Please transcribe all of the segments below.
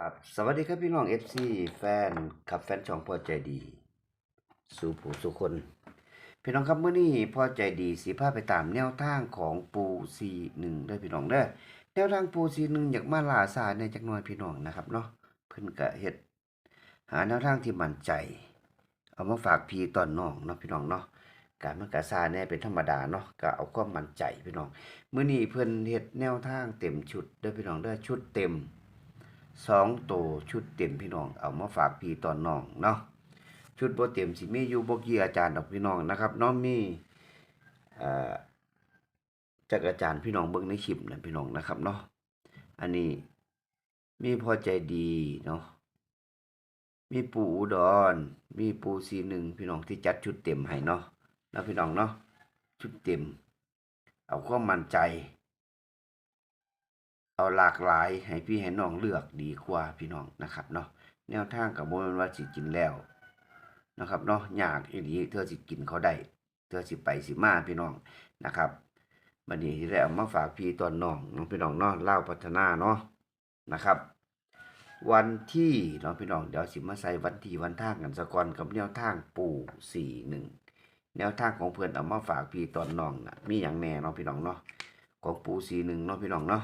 ครับสวัสดีครับพี่น้อง FC แฟนขับแฟนช่องพ่อใจดี สู่ผู้สุคน พี่น้องครับเมื่อนี้พ่อใจดีสีพาไปตามแนวทางของปูซีหนึ่งด้วยพี่น้องเด้อแนวทางปูซีหนึ่งอยากมาลาซาในจักหน่อยพี่น้องนะครับเนาะเพิ่นก็เฮ็ดหาแนวทางที่มั่นใจ เอามาฝากพี่ตอนน้องเนาะพี่น้องเนาะการมันก็ซาแน่เป็นธรรมดาเนาะก็เอาความมั่นใจพี่น้องเมื้อนี้เพิ่นเฮ็ดแนวทางเต็มชุดเด้อพี่น้องเด้อชุดเต็ม สองโตชุดเต็มพี่น้อง เอามาฝากพี่ตอนน้องเนาะชุดโบเต็มสิมีอยู่โบกี่อาจารย์ดอกพี่น้องนะครับเนาะมีอ่อจากอาจารย์พี่น้องเบิ่งในคลิปนะพี่น้องนะครับเนาะอันนี้มีพอใจดีเนาะมีปู่อุดร มีปู่ซีหนึ่งพี่น้องที่จัดชุดเต็มให้เนาะนะพี่น้องเนาะชุดเต็ม เอาความมั่นใจ เอาหลากหลายให้พี่ให้น้องเลือกดีกว่าพี่น้องนะครับเนาะแนวทางกับโมเมนว่าสิกินแล้วนะครับเนาะอยากอีหลีเธอสิกินเขาได้เธอสิไปสิมาพี่น้องนะครับบัดนี้ที่ได้เอามาฝากพี่ตอนน้องน้องพี่น้องเนาะเล่าพัฒนาเนาะนะครับ วันที่เนาะพี่น้องเดี๋ยวสิมาใส่วันที่วันทางกันสะกอนกับแนวทางปู่สี่หนึ่งแนวทางของเพื่อนเอามาฝากพี่ตอนน้องนะมีอย่างแน่เนาะพี่น้องเนาะของปู่สี่หนึ่งเนาะพี่น้องเนาะ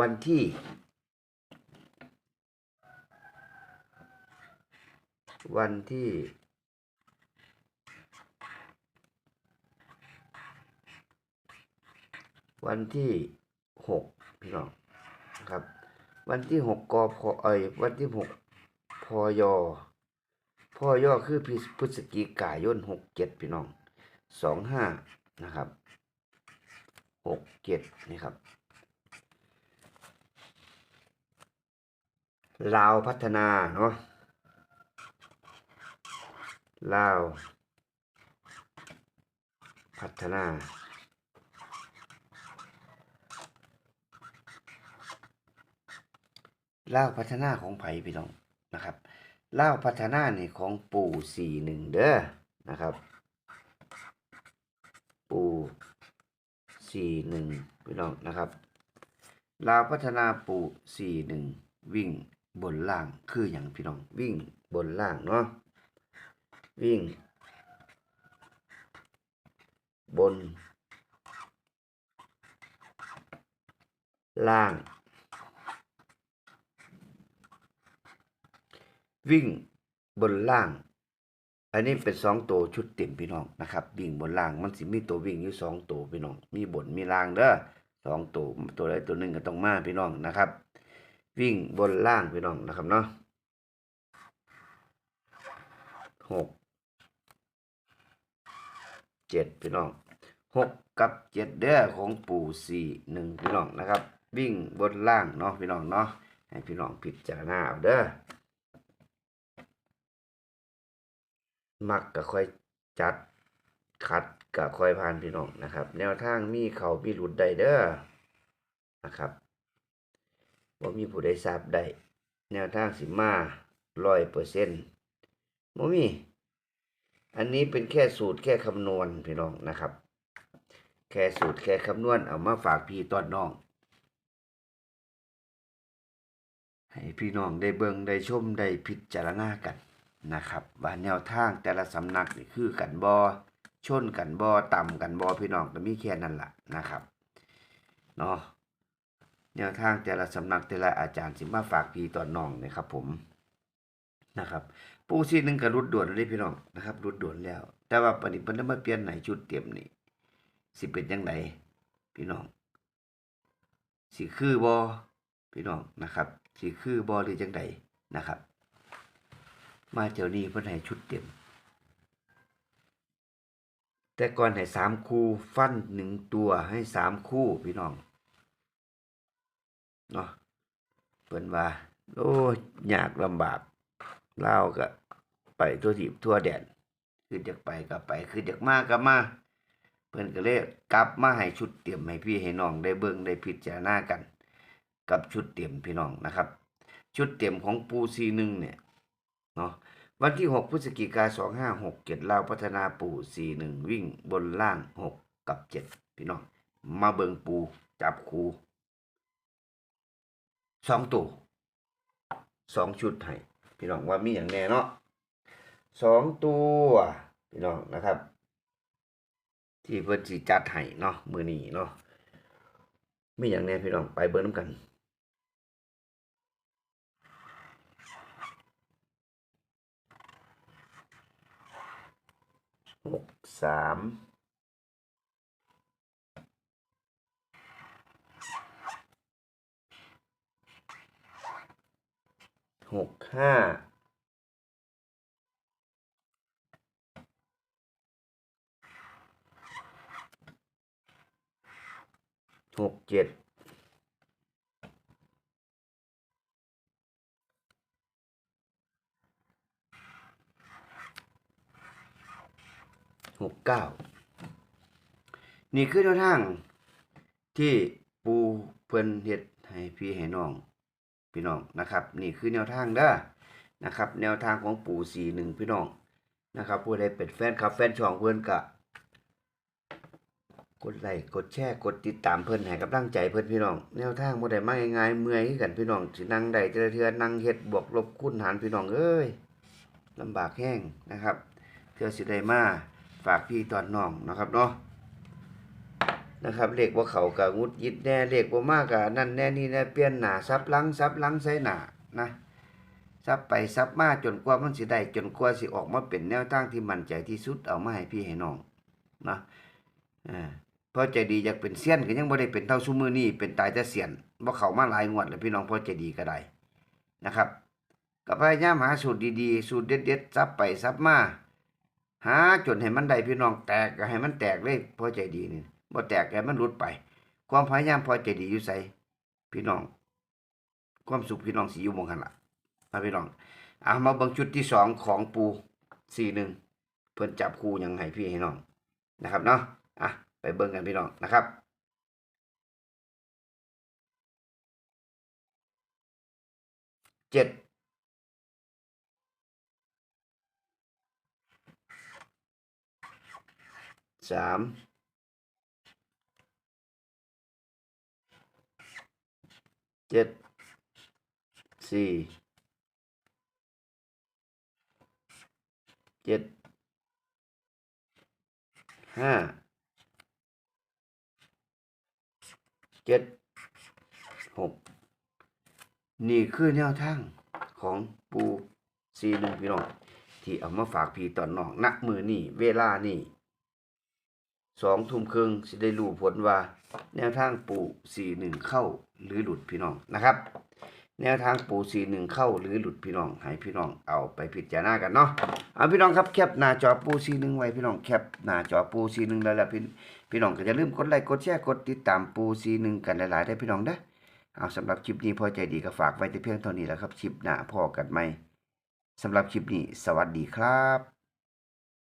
วันที่ วันที่วันที่หกพี่น้องครับ วันที่หกกพเอยวันที่หกพยพยคือพฤศพฤศจิกายนหกเจ็ดพี่น้องสองห้านะครับหกเจ็ดนี่ครับ ลาวพัฒนาเนาะลาว พัฒนา ลาวพัฒนาของไผ่พี่น้องนะครับลาวพัฒนานี่ของปู่สี่หนึ่งเด้อนะครับ ปู่สี่หนึ่งพี่น้องนะครับลาวพัฒนาปู่สี่หนึ่งวิ่ง บนล่างคืออย่างพี่น้องวิ่งบนล่างเนาะวิ่ง บน ล่าง วิ่งบนล่าง อันนี้เป็นสองตัวชุดเต็มพี่น้องนะครับ วิ่งบนล่างมันสิมีตัววิ่งอยู่สองตัวพี่น้อง มีบนมีล่างเด้อสองตัวตัวใดตัวหนึ่งก็ต้องมาพี่น้องนะครับ วิ่งบนล่างพี่น้องนะครับเนาะหกเจ็ดพี่น้องหกกับเจ็ดเด้อของปู่สี่หนึ่งพี่น้องนะครับ วิ่งบนล่างเนาะพี่น้องเนาะให้พี่น้องพิจารณาเอาเด้อมักก็ค่อยจัดคัดก็ค่อยผ่านพี่น้องนะครับ แนวทางมีเขามีหลุดได้เด้อนะครับ ว่ามีผู้ใดทราบได้แนวทางสิมาร้อยเปอร์เซ็นต์บ่มี อันนี้เป็นแค่สูตรแค่คำนวณพี่น้องนะครับ แค่สูตรแค่คำนวณเอามาฝากพี่ตอนน้อง ให้พี่น้องได้เบิ่งได้ชมได้พิจารณากันนะครับ ว่าแนวทางแต่ละสำนักนี่คือกันบอชนกันบอต่ำกันบอพี่น้องก็มีแค่นั้นล่ะนะครับเนาะ แนวทางแต่ละสำนักแต่ละอาจารย์สิมาฝากพี่ตอนน้องนะครับผมนะครับปูซีนึงก็รุดด่วนเลยพี่น้องนะครับรุดด่วนแล้ว แต่ว่าปฏิบัติมาเปลี่ยนไหนชุดเตรียมนี่สิเป็นยังไงพี่น้องสิคือบอพี่น้องนะครับสิคือบอหรือจังใดนะครับ มาเจ้านี้เพิ่นให้ชุดเต็ม แต่ก่อนให้สามคู่ฟันหนึ่งตัวให้สามคู่พี่น้อง เนาะเพิ่นว่าโอ้ยยากลำบากเล่าก็ไปทั่วทิพทั่วแดนคืออยากไปก็ไปคืออยากมาก็มาเพิ่นก็เลยกลับมาให้ชุดเตรียมให้พี่ให้น้องได้เบิ่งได้พิจารณากัน กับชุดเตรียมพี่น้องนะครับ ชุดเตรียมของปูซีหนึ่งเนี่ยเนาะวันที่ 6พฤศจิกา2567ลาวพัฒนาปู41วิ่งบนล่าง 6 กับ 7 พี่น้อง มาเบิงปูจับคู สองตัวสองชุดให้พี่น้องว่ามีอย่างแน่เนาะสองตัวพี่น้องนะครับ ที่เพิ่นสิจัดให้เนาะมื้อนี้เนาะมีอย่างแน่พี่น้องไปเบิ่งนํกันหกสาม หกห้าหกเจ็ดหกเก้านี่คือแนวทางที่ปูเพิ่นเฮ็ดให้พี่ให้น้อง พี่น้องนะครับ นี่คือแนวทางเด้อนะครับ แนวทางของปู่สี่หนึ่งพี่น้องนะครับผู้ใดเป็นแฟนคลับแฟนช่องเพิ่นก็กดไลค์กดแชร์กดติดตามเพิ่นให้กำลังใจเพิ่นพี่น้องแนวทางบ่ไดมาง่ายๆเมื่อยกันพี่น้องสินั่งได้แต่ละเทือนั่งเฮ็ดบวกลบคูณหารพี่น้องเอ้ยลำบากแห้งนะครับเทือสิได้มาฝากพี่ตอนน้องนะครับเนาะ นะครับเลขว่าเขากะงุดยิดแน่เลขว่ามากกะนั่นแน่นี่แน่เปลี่ยนหนาซับลังซับลังใส่หนานะซับไปซับมาจนกว่ามันสิได้จนกว่าสิออกมาเป็นแนวทางที่มั่นใจที่สุดเอามาให้พี่ให้น้องนะอ่าพราะใจดีอยากเป็นเซียนก็ยังบ่ได้เป็นเท่าซุมือนี้เป็นตายแต่เสียนบ่เข้ามาหลายงวดแล้วพี่น้องพราะใจดีก็ได้นะครับก็พยายามหาสูตรดีๆ สูตรเด็ดๆซับไปซับมาหาจนให้มันได้พี่น้องแตกก็ให้มันแตกเลยพราะใจดีนี่ บ่แตกแกมันหลุดไป ความพยายามพอใจดีอยู่ใสพี่น้อง ความสุขพี่น้องสิอยู่มองหันละมาพี่น้องเอามาเบิ่งชุดที่สองของปูสี่หนึ่งเพิ่นจับคู่ยังให้พี่ให้น้องนะครับเนาะอะไปเบิ่งกันพี่น้องนะครับเจ็ดสาม เจ็ดสี่เจ็ดห้าเจ็ดหกนี่คือแนวทางของปูซีหนึ่งพี่น้องที่เอามาฝากพี่ตอนน้องณมือนี่เวลานี่ สองทุ่มครึ่งสิได้รู้ผลว่า แนวทางปูสี่หนึ่งเข้าหรือหลุดพี่น้องนะครับ แนวทางปูสี่หนึ่งเข้าหรือหลุดพี่น้องให้พี่น้องเอาไปพิจารณากันเนาะเอาพี่น้องครับแคปหน้าจอปูสี่หนึ่งไว้พี่น้องแคปหน้าจอปูสี่หนึ่งแล้วแล้วพี่พี่น้องก็จะลืมกดไลค์กดแชร์กดติดตามปูสี่หนึ่งกันหลายๆได้พี่น้องเด้อเอาสำหรับคลิปนี้พอใจดีก็ฝากไว้แต่เพียงเท่านี้แล้วครับคลิปหน้าพอกันไหมสำหรับคลิปนี้ สวัสดีครับ